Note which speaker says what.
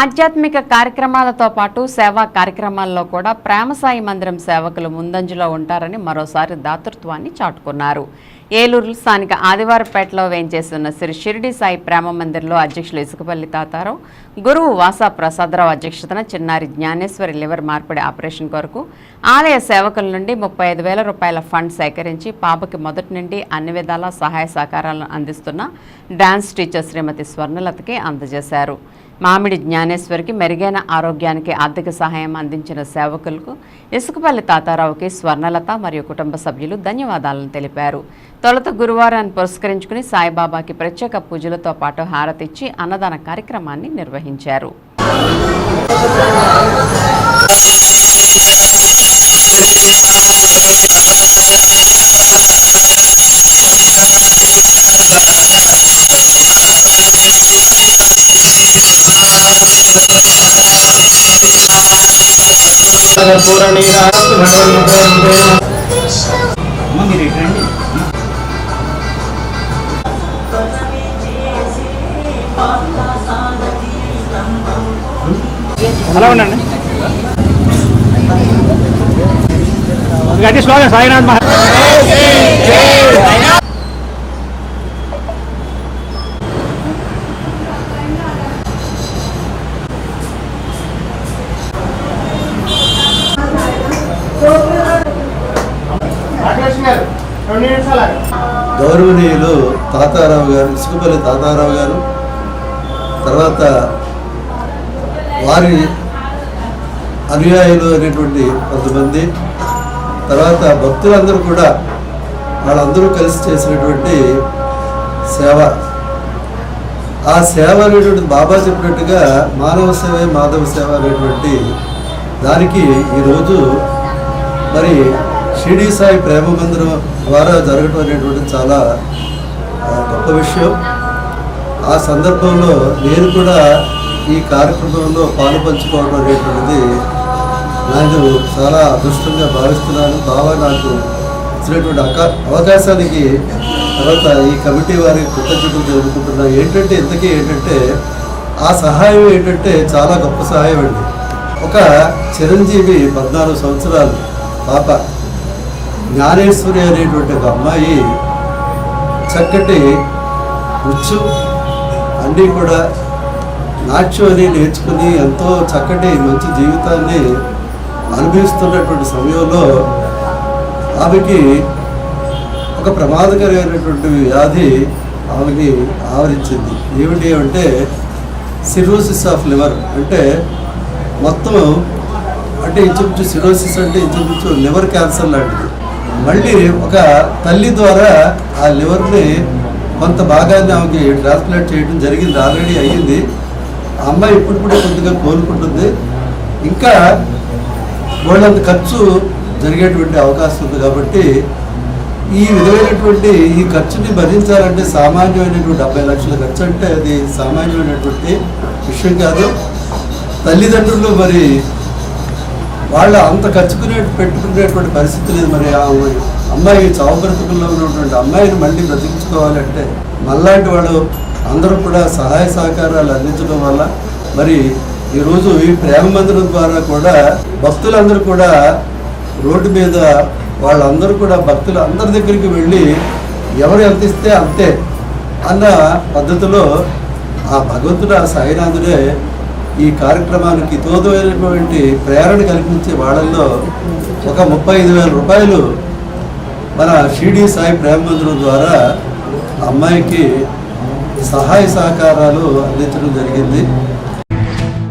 Speaker 1: ఆధ్యాత్మిక కార్యక్రమాలతో పాటు సేవా కార్యక్రమాల్లో కూడా ప్రేమసాయి మందిరం సేవకులు ముందంజలో ఉంటారని మరోసారి దాతృత్వాన్ని చాటుకున్నారు. ఏలూరు స్థానిక ఆదివారపేటలో వేయించేస్తున్న శ్రీ షిరిడి సాయి ప్రేమ మందిర్లో అధ్యక్షులు ఇసుకపల్లి తాతారావు గురువు వాసా ప్రసాదరావు అధ్యక్షతన చిన్నారి జ్ఞానేశ్వరి లివర్ మార్పిడి ఆపరేషన్ కొరకు ఆలయ సేవకుల నుండి ముప్పై ఐదు వేల రూపాయల ఫండ్ సేకరించి పాపకి మొదటి నుండి అన్ని విధాల సహాయ సహకారాలను అందిస్తున్న డాన్స్ టీచర్ శ్రీమతి స్వర్ణలతకి అందజేశారు. మామిడి జ్ఞానేశ్వరికి మెరుగైన ఆరోగ్యానికి ఆర్థిక సహాయం అందించిన సేవకులకు ఇసుకపల్లి తాతారావుకి స్వర్ణలత మరియు కుటుంబ సభ్యులు ధన్యవాదాలను తెలిపారు. తొలుత గురువారాన్ని పురస్కరించుకుని సాయిబాబాకి ప్రత్యేక పూజలతో పాటు హారతిచ్చి అన్నదాన కార్యక్రమాన్ని నిర్వహించారు.
Speaker 2: మీరు ఇటు అలా ఉండండి గట్టి స్వాగతం సాయినాథ్ మహారాజ్ మహా
Speaker 3: గౌరవనీయులు తాతారావు గారు ఇసుకపల్లి తాతారావు గారు తర్వాత వారి అనుయాయులు అనేటువంటి కొంతమంది తర్వాత భక్తులందరూ కూడా వాళ్ళందరూ కలిసి చేసినటువంటి సేవ. ఆ సేవ అనేటువంటి బాబా చెప్పినట్టుగా మానవ సేవే మాధవ సేవ అనేటువంటి దానికి ఈరోజు మరి షిరిడి సాయి ప్రేమ మందిరం ద్వారా జరగటం అనేటువంటి చాలా గొప్ప విషయం. ఆ సందర్భంలో నేను కూడా ఈ కార్యక్రమంలో పాలు పంచుకోవడం అనేటువంటిది నాకు చాలా అదృష్టంగా భావిస్తున్నాను. బాగా నాకు ఇచ్చినటువంటి అవకాశానికి తర్వాత ఈ కమిటీ వారికి కృతజ్ఞతలు తెలుపుకుంటున్నాను ఏంటంటే ఇంతకీ ఏంటంటే ఆ సహాయం ఏంటంటే చాలా గొప్ప సహాయం అండి. ఒక చిరంజీవి పద్నాలుగు సంవత్సరాలు పాప. జ్ఞానేశ్వరి అనేటువంటి ఒక అమ్మాయి చక్కటి ఉచ్చు అన్నీ కూడా నాట్యం అని నేర్చుకుని ఎంతో చక్కటి మంచి జీవితాన్ని అనుభవిస్తున్నటువంటి సమయంలో ఆమెకి ఒక ప్రమాదకరమైనటువంటి వ్యాధి ఆమెకి ఆవరించింది. ఏమిటి అంటే సిరోసిస్ ఆఫ్ లివర్. అంటే మొత్తం అంటే ఇంచుమించు సిరోసిస్ అంటే ఇంచుమించు లివర్ క్యాన్సర్ లాంటిది. మళ్ళీ ఒక తల్లి ద్వారా ఆ లివర్ని కొంత భాగాన్ని ఆమెకి ట్రాన్స్ప్లాంట్ చేయడం జరిగింది ఆల్రెడీ అయ్యింది. అమ్మాయి ఇప్పుడిప్పుడే కొద్దిగా కోలుకుంటుంది. ఇంకా వాళ్ళంత ఖర్చు జరిగేటువంటి అవకాశం ఉంది కాబట్టి ఈ విధమైనటువంటి ఈ ఖర్చుని భరించాలంటే సామాన్యమైనటువంటి డెబ్బై లక్షల ఖర్చు అంటే అది సామాన్యమైనటువంటి విషయం కాదు. తల్లిదండ్రులు మరి వాళ్ళు అంత ఖర్చుకునే పెట్టుకునేటువంటి పరిస్థితి లేదు మరి ఆ అమ్మాయి. చావు బ్రతుకుల్లో ఉన్నటువంటి అమ్మాయిని మళ్ళీ బ్రతికించుకోవాలంటే మళ్ళాంటి వాళ్ళు అందరూ కూడా సహాయ సహకారాలు అందించడం వల్ల మరి ఈరోజు ఈ ప్రేమ మందిరం ద్వారా కూడా భక్తులందరూ కూడా రోడ్డు మీద వాళ్ళందరూ కూడా భక్తులు అందరి దగ్గరికి వెళ్ళి ఎవరు ఎంత ఇస్తే అంతే అన్న పద్ధతిలో ఆ భగవంతుడు ఆ సాయినాథుడే ఈ కార్యక్రమానికి తోదైనటువంటి ప్రేరణ కల్పించే వాళ్ళల్లో ఒక ముప్పై ఐదు వేల రూపాయలు మన షిర్డీ సాయి ప్రేమ మందిరం ద్వారా అమ్మాయికి సహాయ సహకారాలు అందించడం జరిగింది.